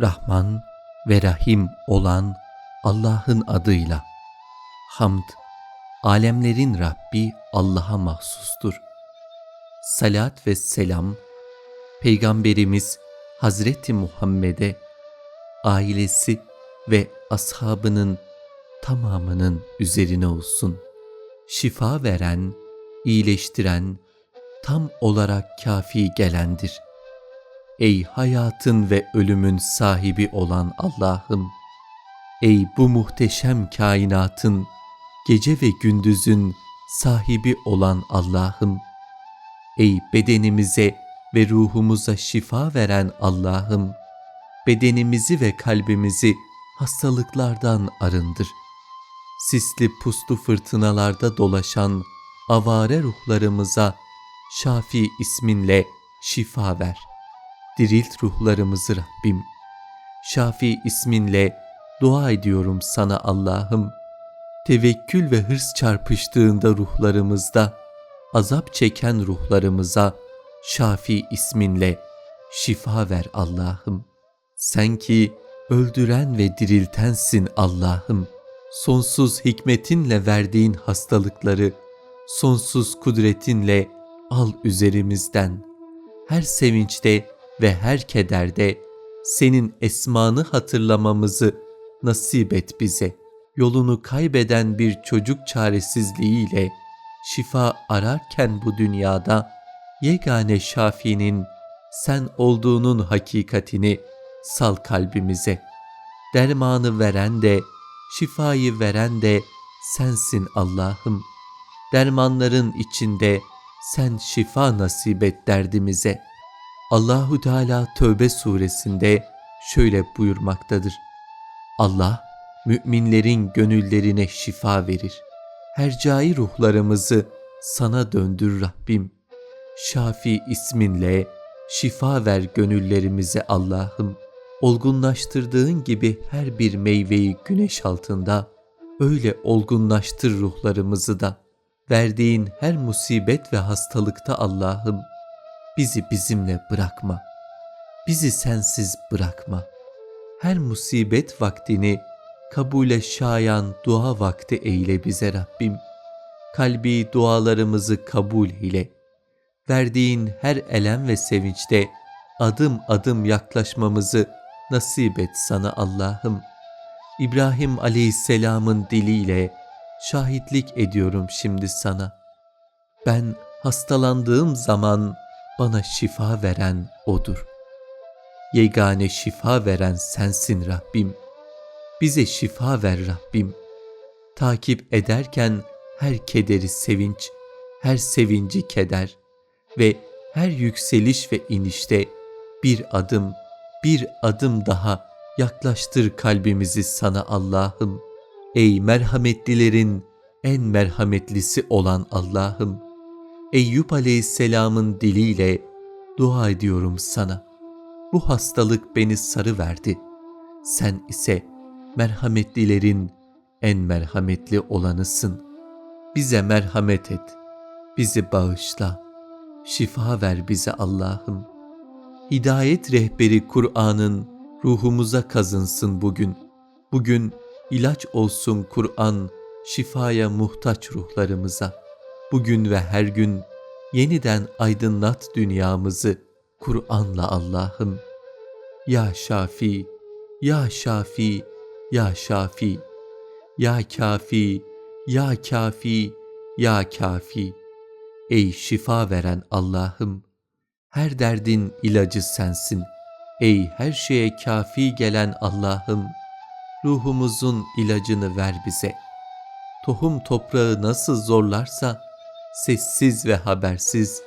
Rahman ve Rahim olan Allah'ın adıyla. Hamd, alemlerin Rabbi Allah'a mahsustur. Salat ve selam, Peygamberimiz Hazreti Muhammed'e, ailesi ve ashabının tamamının üzerine olsun. Şifa veren, iyileştiren, tam olarak kafi gelendir. Ey hayatın ve ölümün sahibi olan Allah'ım! Ey bu muhteşem kainatın, gece ve gündüzün sahibi olan Allah'ım! Ey bedenimize ve ruhumuza şifa veren Allah'ım! Bedenimizi ve kalbimizi hastalıklardan arındır. Sisli puslu fırtınalarda dolaşan avare ruhlarımıza Şafi isminle şifa ver. Dirilt ruhlarımızı Rabbim. Şafi isminle dua ediyorum sana Allah'ım. Tevekkül ve hırs çarpıştığında ruhlarımızda, azap çeken ruhlarımıza Şafi isminle şifa ver Allah'ım. Sen ki öldüren ve diriltensin Allah'ım. Sonsuz hikmetinle verdiğin hastalıkları, sonsuz kudretinle al üzerimizden. Her sevinçte ve her kederde senin esmanı hatırlamamızı nasip et bize. Yolunu kaybeden bir çocuk çaresizliğiyle şifa ararken bu dünyada yegane şafinin sen olduğunun hakikatini sal kalbimize. Dermanı veren de, şifayı veren de sensin Allah'ım. Dermanların içinde sen şifa nasip et derdimize. Allahu Teala Tövbe suresinde şöyle buyurmaktadır. Allah müminlerin gönüllerine şifa verir. Hercai ruhlarımızı sana döndür Rabbim. Şafi isminle şifa ver gönüllerimize Allah'ım. Olgunlaştırdığın gibi her bir meyveyi güneş altında öyle olgunlaştır ruhlarımızı da. Verdiğin her musibet ve hastalıkta Allah'ım bizi bizimle bırakma. Bizi sensiz bırakma. Her musibet vaktini kabule şayan dua vakti eyle bize Rabbim. Kalbi dualarımızı kabul eyle. Verdiğin her elem ve sevinçte adım adım yaklaşmamızı nasip et sana Allah'ım. İbrahim Aleyhisselam'ın diliyle şahitlik ediyorum şimdi sana. Ben hastalandığım zaman bana şifa veren O'dur. Yegane şifa veren sensin Rabbim. Bize şifa ver Rabbim. Takip ederken her kederi sevinç, her sevinci keder ve her yükseliş ve inişte bir adım, bir adım daha yaklaştır kalbimizi sana Allah'ım. Ey merhametlilerin en merhametlisi olan Allah'ım. Eyüp Aleyhisselam'ın diliyle dua ediyorum sana. Bu hastalık beni sarı verdi. Sen ise merhametlilerin en merhametli olanısın. Bize merhamet et. Bizi bağışla. Şifa ver bize Allah'ım. Hidayet rehberi Kur'an'ın ruhumuza kazınsın bugün. Bugün ilaç olsun Kur'an şifaya muhtaç ruhlarımıza. Bugün ve her gün yeniden aydınlat dünyamızı Kur'an'la Allah'ım. Ya Şafi, Ya Şafi, Ya Şafi, Ya Kafi, Ya Kafi, Ya Kafi. Ey şifa veren Allah'ım, her derdin ilacı sensin. Ey her şeye kafi gelen Allah'ım, ruhumuzun ilacını ver bize. Tohum toprağı nasıl zorlarsa, sessiz ve habersiz,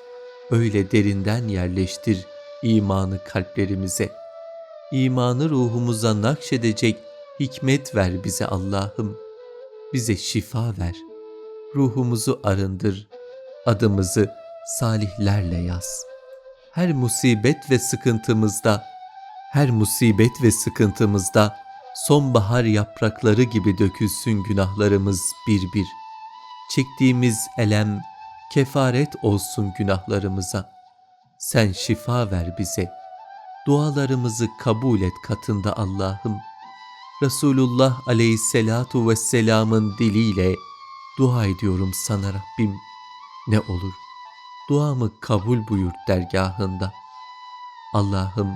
öyle derinden yerleştir imanı kalplerimize. İmanı ruhumuza nakşedecek hikmet ver bize Allah'ım. Bize şifa ver. Ruhumuzu arındır. Adımızı salihlerle yaz. Her musibet ve sıkıntımızda, her musibet ve sıkıntımızda sonbahar yaprakları gibi dökülsün günahlarımız bir bir. Çektiğimiz elem kefaret olsun günahlarımıza. Sen şifa ver bize. Dualarımızı kabul et katında Allah'ım. Resulullah aleyhisselatu vesselamın diliyle dua ediyorum sana Rabbim. Ne olur duamı kabul buyur dergahında. Allah'ım,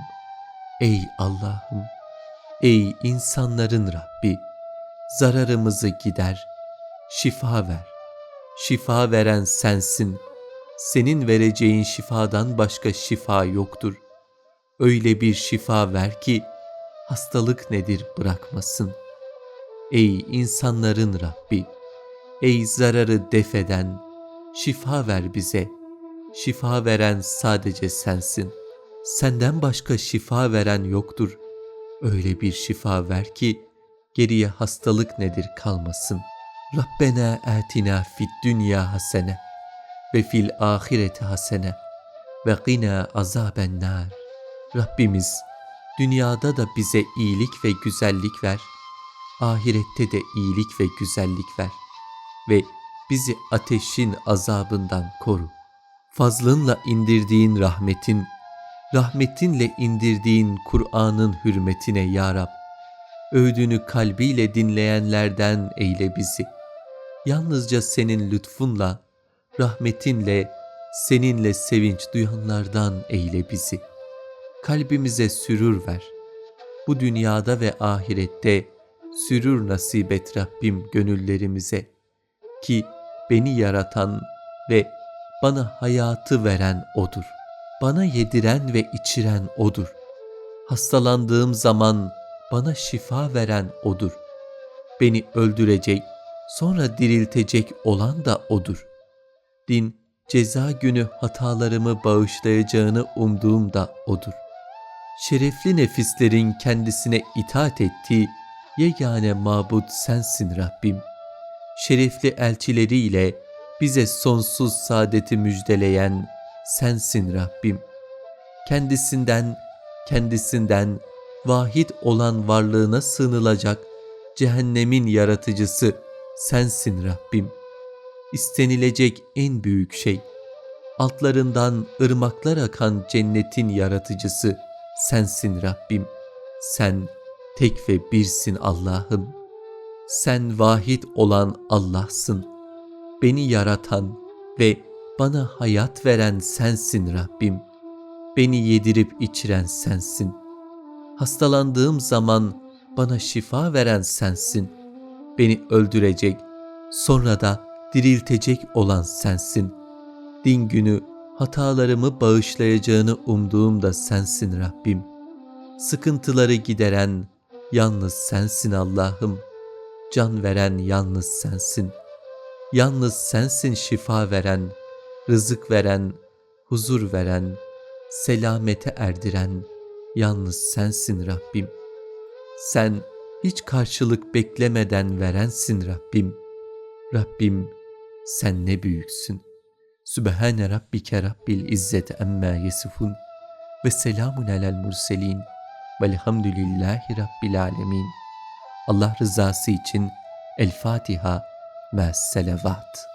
ey Allah'ım, ey insanların Rabbi, zararımızı gider, şifa ver. Şifa veren sensin. Senin vereceğin şifadan başka şifa yoktur. Öyle bir şifa ver ki hastalık nedir bırakmasın. Ey insanların Rabbi, ey zararı defeden, şifa ver bize. Şifa veren sadece sensin. Senden başka şifa veren yoktur. Öyle bir şifa ver ki geriye hastalık nedir kalmasın. Rabbena atina fid dünya hasene ve fil ahireti hasene ve qina azaben nar. Rabbimiz dünyada da bize iyilik ve güzellik ver. Ahirette de iyilik ve güzellik ver ve bizi ateşin azabından koru. Fazlınla indirdiğin rahmetin, rahmetinle indirdiğin Kur'an'ın hürmetine ya Rab, övdüğünü kalbiyle dinleyenlerden eyle bizi. Yalnızca senin lütfunla, rahmetinle, seninle sevinç duyanlardan eyle bizi. Kalbimize sürür ver. Bu dünyada ve ahirette sürür nasip et Rabbim gönüllerimize. Ki beni yaratan ve bana hayatı veren O'dur. Bana yediren ve içiren O'dur. Hastalandığım zaman bana şifa veren O'dur. Beni öldürecek, sonra diriltecek olan da O'dur. Din, ceza günü hatalarımı bağışlayacağını umduğum da O'dur. Şerefli nefislerin kendisine itaat ettiği yegane mabut sensin Rabbim. Şerefli elçileriyle bize sonsuz saadeti müjdeleyen sensin Rabbim. Kendisinden, kendisinden vahid olan varlığına sığınılacak cehennemin yaratıcısı sensin Rabbim. İstenilecek en büyük şey, altlarından ırmaklar akan cennetin yaratıcısı sensin Rabbim. Sen tek ve birsin Allah'ım. Sen vahid olan Allah'sın. Beni yaratan ve bana hayat veren sensin Rabbim. Beni yedirip içiren sensin. Hastalandığım zaman bana şifa veren sensin. Beni öldürecek, sonra da diriltecek olan sensin. Din günü hatalarımı bağışlayacağını umduğum da sensin Rabbim. Sıkıntıları gideren yalnız sensin Allah'ım. Can veren yalnız sensin. Yalnız sensin şifa veren, rızık veren, huzur veren, selamete erdiren yalnız sensin Rabbim. Sen hiç karşılık beklemeden verensin Rabbim. Rabbim sen ne büyüksün. Sübhane Rabbike Rabbil İzzeti Emmâ Yesifun ve selamun alel murselin velhamdülillahi Rabbil Alemin. Allah rızası için El Fatiha ve Selavat.